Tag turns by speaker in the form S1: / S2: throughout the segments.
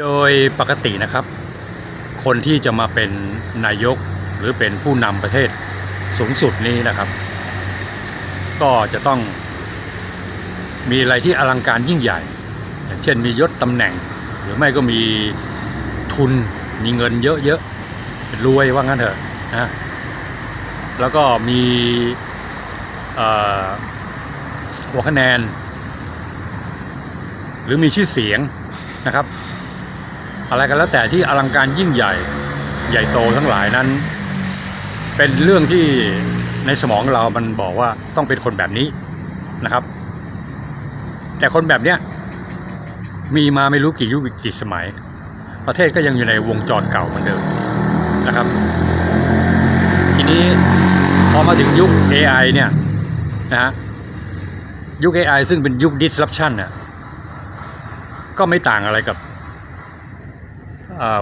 S1: โดยปกตินะครับ คนที่จะมาเป็นนายกหรือเป็นผู้นำประเทศสูงสุดนี้นะครับ ก็จะต้องมีอะไรที่อลังการยิ่งใหญ่ อย่างเช่นมียศตำแหน่ง หรือไม่ก็มีทุนมีเงินเยอะๆรวยว่างั้นเถอะนะแล้วก็มีหัวคะแนน หรือมีชื่อเสียงนะครับ อะไรกันแล้วแต่ที่อลังการยิ่งใหญ่ ใหญ่โตทั้งหลายนั้น เป็นเรื่องที่ในสมองเรามันบอกว่าต้องเป็นคนแบบนี้นะครับ แต่คนแบบเนี้ยมีมาไม่รู้กี่ยุคกี่สมัย ประเทศก็ยังอยู่ในวงจรเก่าเหมือนเดิมนะครับ ทีนี้พอมาถึงยุค AI เนี่ยนะฮะยุค AI ซึ่งเป็นยุค disruption น่ะก็ไม่ต่างอะไรกับ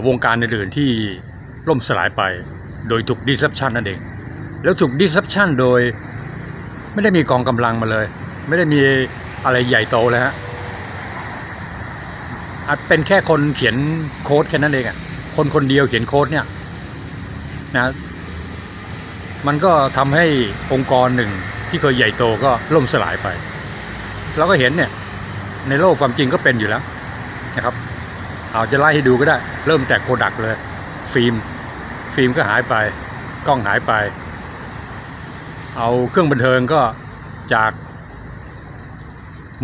S1: วงการอื่นๆที่ล่มสลายไป โดยถูก disruption นั่นเอง แล้วถูก disruption โดยไม่ได้มีกองกำลังมาเลย ไม่ได้มีอะไรใหญ่โตเลยฮะอาจเป็นแค่คนเขียนโค้ดแค่นั้นเองอะคนคนเดียวเขียนโค้ดเนี่ยนะมันก็ทำให้องค์กรหนึ่งที่เคยใหญ่โตก็ล่มสลายไป เราก็เห็นเนี่ยในโลกความจริงก็เป็นอยู่แล้วนะครับ เอาจะไล่ให้ดูก็ได้ เริ่มแต่โกดักเลย ฟิล์ม ฟิล์มก็หายไป กล้องหายไป เอาเครื่องบันเทิงก็จาก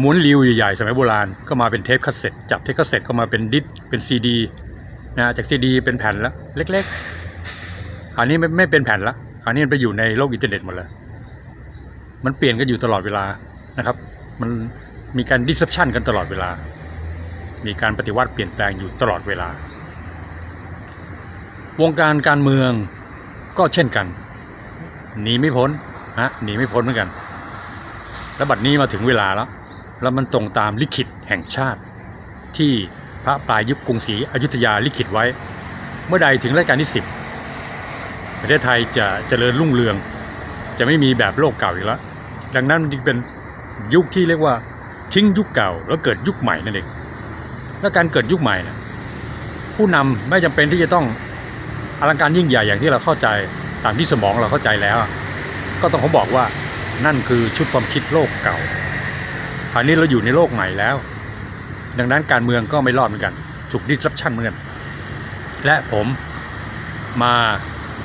S1: ม้วนริวใหญ่ๆ สมัยโบราณ ก็มาเป็นเทปคาสเซ็ตจากเทปคาสเซ็ตก็มาเป็นดิสเป็นซีดีนะจากซีดีเป็นแผ่นแล้วเล็กๆ อันนี้ไม่ไม่เป็นแผ่นละอันนี้มันไปอยู่ในโลกอินเทอร์เน็ตหมดเลย มันเปลี่ยนกันอยู่ตลอดเวลานะครับ มันมีการดิส r ั p ชันกันตลอดเวลา มีการปฏิวัติเปลี่ยนแปลงอยู่ตลอดเวลา วงการการเมืองก็เช่นกันหนีไม่พ้นฮะหนีไม่พ้นเหมือนกัน แล้วบัดนี้มาถึงเวลาแล้ว แล้วมันตรงตามลิขิตแห่งชาติ ที่พระปลายยุคกรุงศรีอยุธยาลิขิตไว้ เมื่อใดถึงรัชกาลที่สิบประเทศไทยจะเจริญรุ่งเรือง จะไม่มีแบบโลกเก่าอีกแล้ว ดังนั้นมันจึงเป็นยุคที่เรียกว่าทิ้งยุคเก่าแล้วเกิดยุคใหม่นั่นเอง และการเกิดยุคใหม่นะผู้นำไม่จำเป็นที่จะต้องอลังการยิ่งใหญ่อย่างที่เราเข้าใจตามที่สมองเราเข้าใจแล้ว ก็ต้องเขาบอกว่านั่นคือชุดความคิดโลกเก่าคราวนี้เราอยู่ในโลกใหม่แล้ว ดังนั้นการเมืองก็ไม่รอดเหมือนกันถูก disruption เหมือนกันและผมมา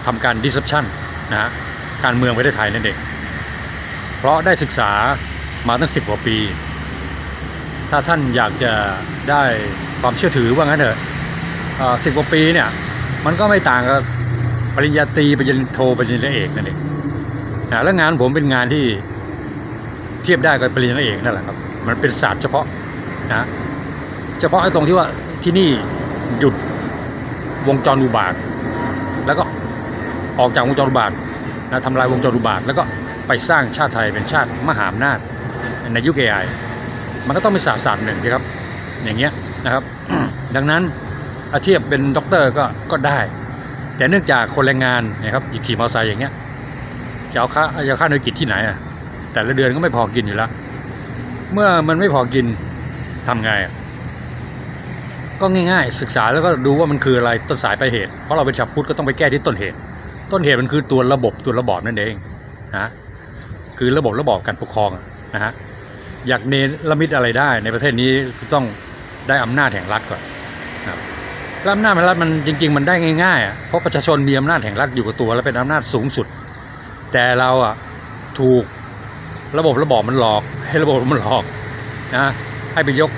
S1: ทำการ disruption นะฮะการเมืองประเทศไทยนั่นเองเพราะได้ศึกษามาตั้งสิบกว่าปี ถ้าท่านอยากจะได้ความเชื่อถือว่างั้นเถอะสิบกว่าปีเนี่ย มันก็ไม่ต่างกับปริญญาตรีปริญญาโทปริญญาเอกนั่นเองนะแล้วงานผมเป็นงานที่เทียบได้กับปริญญาเอกนั่นแหละครับ มันเป็นศาสตร์เฉพาะนะเฉพาะไอ้ตรงที่ว่าที่นี่หยุดวงจรอุบาท แล้วก็ออกจากวงจรอุบาทนะทำลายวงจรอุบาท แล้วก็ไปสร้างชาติไทยเป็นชาติมหาอำนาจในยุคเอไอ มันก็ต้องเป็นศาสตร์ศาสตร์หนึ่งสิครับ อย่างเงี้ยนะครับ ดังนั้นอาเทียบเป็นด็อกเตอร์ก็ก็ได้ แต่เนื่องจากคนแรงงานนะครับอยู่ขี่มอเตอร์ไซค์อย่างเงี้ยจะเอาค่าจะเอาค่าหน่วยกิจที่ไหนอะแต่ละเดือนก็ไม่พอกินอยู่แล้ว เมื่อมันไม่พอกินทำไงอะก็ง่ายๆ ศึกษาแล้วก็ดูว่ามันคืออะไรต้นสายปลายเหตุ เพราะเราเป็นชาวพุทธก็ต้องไปแก้ที่ต้นเหตุ ต้นเหตุมันคือตัวระบบตัวระบอบนั่นเองนะคือระบบระบอบการปกครองอะนะฮะ อยากเนรมิตอะไรได้ ในประเทศนี้ต้องได้อำนาจแห่งรัฐก่อนครับแล้วอำนาจแห่งรัฐมันจริง ๆ มันได้ง่ายๆอะเพราะประชาชนมีอำนาจแห่งรัฐอยู่กับตัว และเป็นอำนาจสูงสุด แต่เราอะถูกระบบระบอบมันหลอก ให้ระบบมันหลอกนะให้ไปยก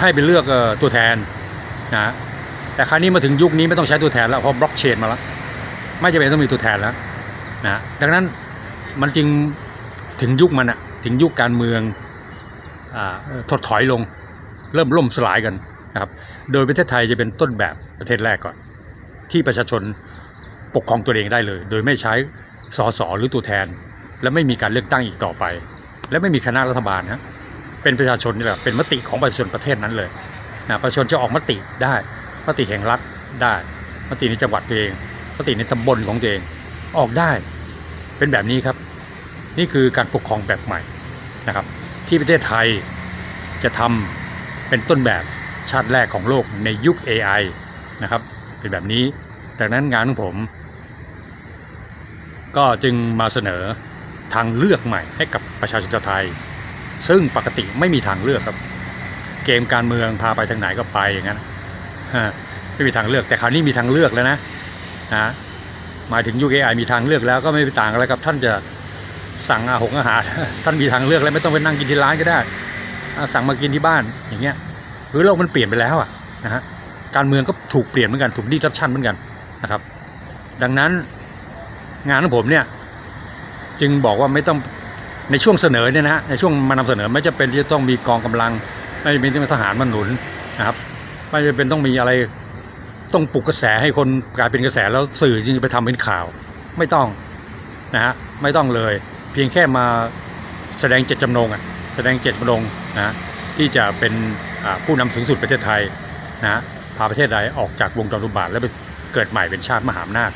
S1: ให้ไปเลือกตัวแทนนะแต่คราวนี้มาถึงยุคนี้ไม่ต้องใช้ตัวแทนแล้วเพราะบล็อกเชนมาแล้วไม่จำเป็นต้องมีตัวแทนแล้วนะดังนั้นมันจึงถึงยุคมันอะ ถึงยุคการเมืองอถดถอยลง เริ่มล่มสลายกันนะครับ โดยประเทศไทยจะเป็นต้นแบบประเทศแรกก่อน ที่ประชาชนปกครองตัวเองได้เลย โดยไม่ใช้สสหรือตัวแทน และไม่มีการเลือกตั้งอีกต่อไป และไม่มีคณะรัฐบาลฮะเป็นประชาชนนี่แหละเป็นมติของประชาชนประเทศนั้นเลยนะประชาชนจะออกมติได้มติแห่งรัฐได้มติในจังหวัดตัวเองมติในตำบลของตัวเองออกได้เป็นแบบนี้ครับ นี่คือการปกครองแบบใหม่นะครับ ที่ประเทศไทยจะทำเป็นต้นแบบชาติแรกของโลกในยุค AI นะครับ เป็นแบบนี้ ดังนั้นงานของผม ก็จึงมาเสนอทางเลือกใหม่ให้กับประชาชนชาวไทย ซึ่งปกติไม่มีทางเลือกครับ เกมการเมืองพาไปทางไหนก็ไปอย่างนั้นไม่มีทางเลือกแต่คราวนี้มีทางเลือกแล้วนะนะหมายถึงยุค AI มีทางเลือกแล้วก็ไม่ไปต่างอะไรกับท่านจะ สั่งอาหงอาหารท่านมีทางเลือกแล้วไม่ต้องไปนั่งกินที่ร้านก็ได้สั่งมากินที่บ้านอย่างเงี้ยหรือโลกมันเปลี่ยนไปแล้วอะนะฮะการเมืองก็ถูกเปลี่ยนเหมือนกันถูกดีทับชั่นเหมือนกันนะครับ ดังนั้นงานของผมเนี่ยจึงบอกว่าไม่ต้องในช่วงเสนอเนี่ยนะฮะในช่วงมานำเสนอไม่จะเป็นที่จะต้องมีกองกำลัง ไม่จำเป็นต้องมีทหารมาหนุนนะครับไม่จำเป็นต้องมีอะไรต้องปลุกกระแสให้คนกลายเป็นกระแสแล้วสื่อจริงไปทำเป็นข่าว ไม่ต้องนะฮะไม่ต้องเลย เพียงแค่มาแสดงเจตจำนงอะแสดงเจตจำนงนะที่จะเป็นผู้นำสูงสุดประเทศไทยนะพาประเทศไทยออกจากวงจรอุบาท แล้วไปเกิดใหม่เป็นชาติมหาอำนาจ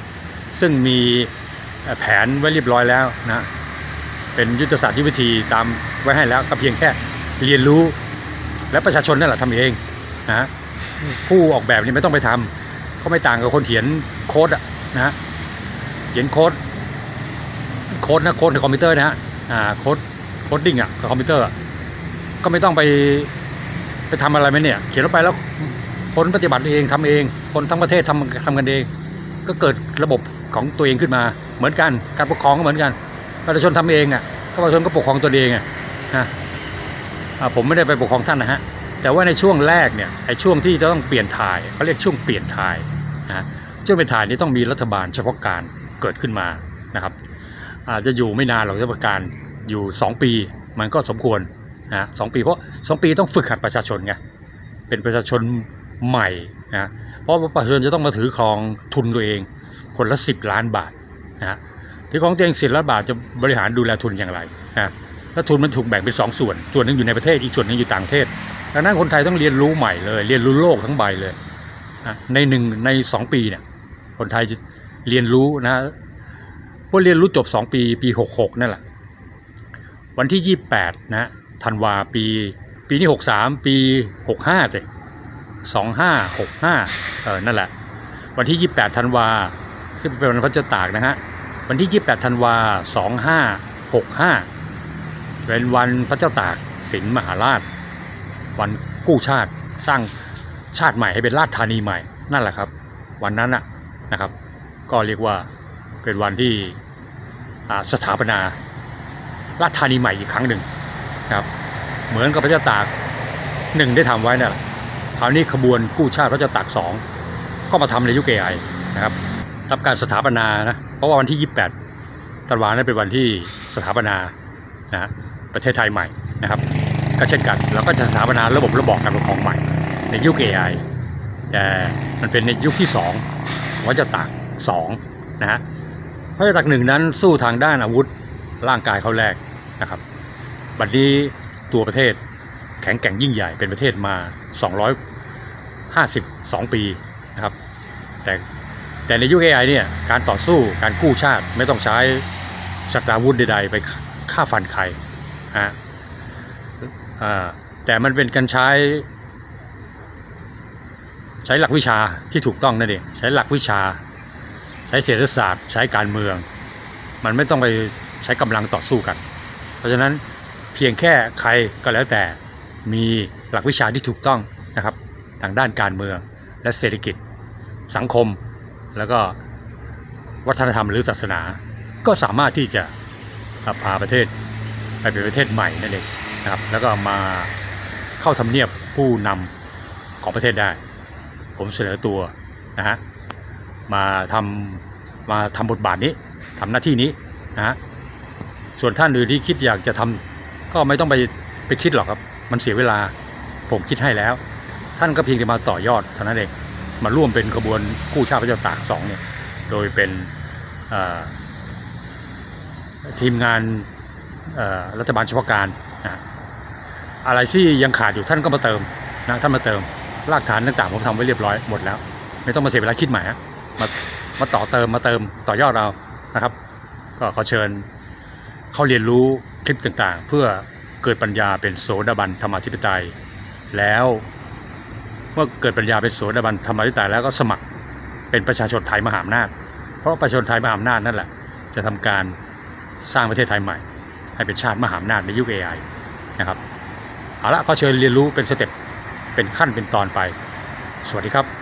S1: ซึ่งมีแผนไว้เรียบร้อยแล้วนะเป็นยุทธศาสตร์ยุทธวิธีตามไว้ให้แล้วก็เพียงแค่เรียนรู้และประชาชนนั่นแหละทำเองนะผู้ออกแบบนี่ไม่ต้องไปทำเขาไม่ต่างกับคนเขียนโค้ดอะนะเขียนโค้ด โค้ดนะโค้ดในคอมพิวเตอร์นะฮะอ่าโค้ดโค้ดดิ้งอะกับคอมพิวเตอร์ก็ไม่ต้องไปไปทำอะไรไหมเนี่ย เขียนลงไปแล้วคนปฏิบัติเองทำเอง คนทั้งประเทศทำทำกันเอง ก็เกิดระบบของตัวเองขึ้นมาเหมือนกันการปกครองก็เหมือนกันประชาชนทำเองอะประชาชนก็ปกครองตัวเองอะนะอ่าผมไม่ได้ไปปกครองท่านนะฮะแต่ว่าในช่วงแรกเนี่ยไอ้ช่วงที่จะต้องเปลี่ยนถ่ายเขาเรียกช่วงเปลี่ยนถ่ายนะฮะช่วงเปลี่ยนถ่ายนี้ต้องมีรัฐบาลเฉพาะการเกิดขึ้นมานะครับ อาจจะอยู่ไม่นานหรอกเฉพาะการอยู่ 2 ปีมันก็สมควรนะสองปีเพราะสองปีต้องฝึกหัดประชาชนไงเป็นประชาชนใหม่นะเพราะว่าประชาชนจะต้องมาถือครองทุนตัวเอง คนละ 10 ล้านบาทนะที่ของตัวเองสิบล้านบาทจะบริหารดูแลทุนอย่างไรนะแล้วทุนมันถูกแบ่งเป็นสองส่วน ส่วนหนึ่งอยู่ในประเทศอีกส่วนหนึ่งอยู่ต่างประเทศดังนั้นคนไทยต้องเรียนรู้ใหม่เลย เรียนรู้โลกทั้งใบเลยนะในหนึ่งในสองปีเนี่ยคนไทยจะเรียนรู้นะ พอเรียนรู้จบสองปี ปีหกหกนั่นแหละ วันที่ยี่แปดนะธันวาปี ปีนี้หกสามปีหกห้าเลยสองห้าหกห้าเออ นั่นแหละ วันที่ยี่แปดธันวา ซึ่งเป็นวันพระเจ้าตากนะฮะ วันที่ 28ธันวา 2565 เป็นวันพระเจ้าตากสินมหาราช วันกู้ชาติ สร้างชาติใหม่ให้เป็นราชธานีใหม่ นั่นแหละครับ วันนั้นน่ะนะครับ ก็เรียกว่า เป็นวันที่สถาปนาราชธานีใหม่อีกครั้งหนึ่งครับ เหมือนกับพระเจ้าตากหนึ่งได้ทำไว้น่ะคราวนี้ขบวนกู้ชาติพระเจ้าตากสองก็มาทำในยุคเอไอนะครับทำการสถาปนานะเพราะว่าวันที่ 28ธันวานั้นเป็นวันที่สถาปนานะประเทศไทยใหม่นะครับ ก็เช่นกันเราก็จะสถาปนาระบบระบอบการปกครองใหม่ ในยุค AI แต่มันเป็นในยุคที่2องพระเจ้าตาก2นะฮะ พระเจ้าตากหนึ่งนั้นสู้ทางด้านอาวุธร่างกายเขาแรกนะครับ บัดนี้ตัวประเทศแข็งแกร่งยิ่งใหญ่เป็นประเทศมา 252 ปีนะครับแต่แต่ในยุค AI เนี่ยการต่อสู้การกู้ชาติไม่ต้องใช้สัตาวุธใดๆ ไปฆ่าฟันใครฮะแต่มันเป็นการใช้ ใช้หลักวิชาที่ถูกต้องนั่นเองใช้หลักวิชา ช้เศรษฐศาสตร์ใช้การเมือง มันไม่ต้องไปใช้กำลังต่อสู้กัน เพราะฉะนั้นเพียงแค่ใครก็แล้วแต่มีหลักวิชาที่ถูกต้องนะครับทางด้านการเมืองและเศรษฐกิจ สังคม แล้วก็วัฒนธรรมหรือศาสนา ก็สามารถที่จะพาประเทศไปเป็นประเทศใหม่นั่นเองนะครับแล้วก็มาเข้าทำเนียบผู้นำของประเทศได้ ผมเสนอตัวนะฮะ มาทำมาทำบทบาทนี้ทำหน้าที่นี้นะฮะส่วนท่านอื่นที่คิดอยากจะทำก็ไม่ต้องไปไปคิดหรอกครับ มันเสียเวลาผมคิดให้แล้ว ท่านก็เพียงแต่มาต่อยอดเท่านั้นเองมาร่วมเป็นขบวนกู้ชาติพระเจ้าตากสองเนี่ยโดยเป็นทีมงานรัฐบาลเฉพาะการนะอะไรที่ยังขาดอยู่ท่านก็มาเติมนะท่านมาเติมรากฐานต่างๆผมทำไว้เรียบร้อยหมดแล้ว ไม่ต้องมาเสียเวลาคิดใหม่ฮะ มามาต่อเติมมาเติมต่อยอดเรานะครับ ก็ขอเชิญเข้าเรียนรู้คลิปต่างๆ เพื่อเกิดปัญญาเป็นโสดาบันธรรมาธิปไตย แล้วเมื่อเกิดปัญญาเป็นโสดาบันธรรมอธิตยแล้วก็สมัครเป็นประชาชนไทยมหาอำนาจ เพราะประชาชนไทยมหาอำนาจนั่นแหละ จะทำการสร้างประเทศไทยใหม่ ให้เป็นชาติมหาอำนาจในยุค AI นะครับเอาละก็เชิญเรียนรู้เป็นสเต็ปเป็นขั้นเป็นตอนไป สวัสดีครับ